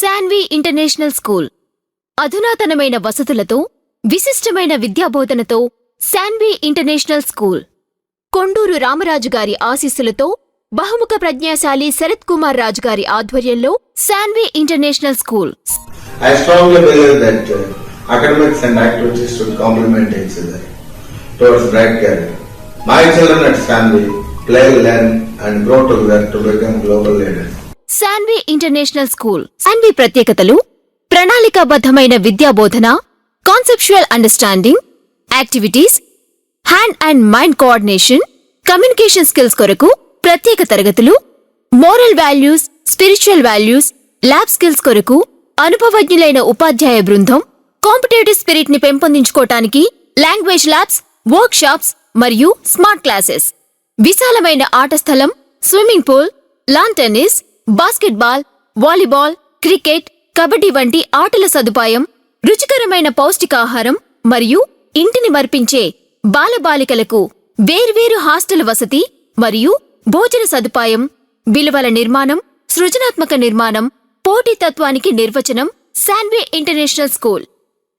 Shanvi international school. అధునాతనమైన వసతులతో విశిష్టమైన విద్యాబోధనతో శాన్వి ఇంటర్నేషనల్ స్కూల్. కొండూరు రామరాజు గారి ఆశీస్సులతో బహుముఖ ప్రజ్ఞాశాలి శరత్ కుమార్ రాజు గారి ఆధ్వర్యంలో Sanvi international school. Uh, My children at Stanley play, learn and grow together to become global leaders. Sanvi international school. Sanvi ప్రత్యేకతలు ప్రణాళికాబద్ధమైన విద్యాబోధన conceptual understanding activities hand and mind coordination communication skills కొరకు ప్రత్యేక తరగతులు moral values spiritual values lab skills కొరకు అనుభవజ్ఞులైన ఉపాధ్యాయ బృందం కాంపిటేటివ్ స్పిరిట్ని పెంపొందించుకోవటానికి లాంగ్వేజ్ ల్యాబ్స్ వర్క్ షాప్స్ మరియు స్మార్ట్ క్లాసెస్ విశాలమైన ఆట స్థలం swimming pool lawn tennis basketball volleyball cricket kabaddi వంటి ఆటల సదుపాయం రుచికరమైన పౌష్టికాహారం మరియు ఇంటిని మర్పించే బాలబాలికలకు వేర్వేరు హాస్టల్ వసతి మరియు భోజన సదుపాయం విలువల నిర్మాణం సృజనాత్మక నిర్మాణం పోటీతత్వానికి నిర్వచనం శాన్వే ఇంటర్నేషనల్ స్కూల్.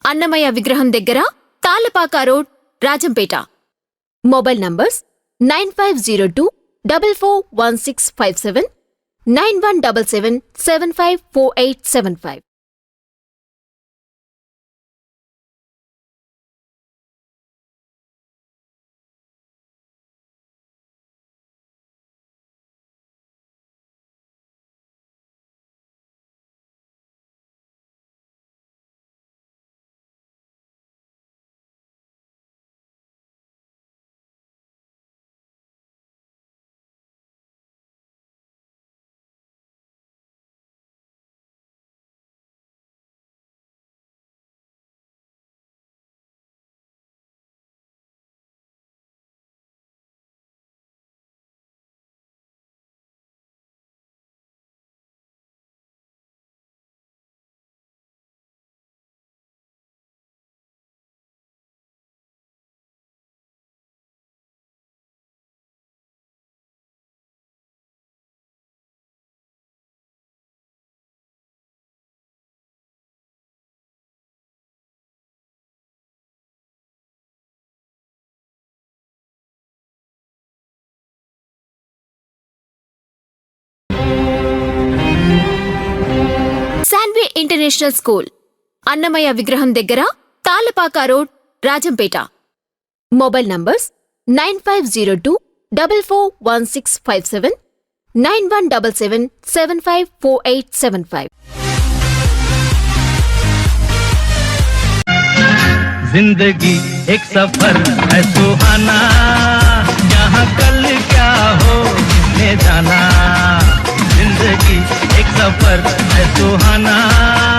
అన్నమయ్య విగ్రహం దగ్గర Tallapaka road Rajampet. Mobile numbers nine five zero two double four one six five seven nine one double seven seven five four eight seven five శాన్వే international school Annamayya విగ్రహం దగ్గర Tallapaka road Rajampet mobile numbers nine five zero two double four one six five seven nine one double seven seven five four eight seven five जिंदगी एक सफर है सुहाना यहाँ कल क्या हो किसने जाना जिंदगी एक सफ़र है सुहाना।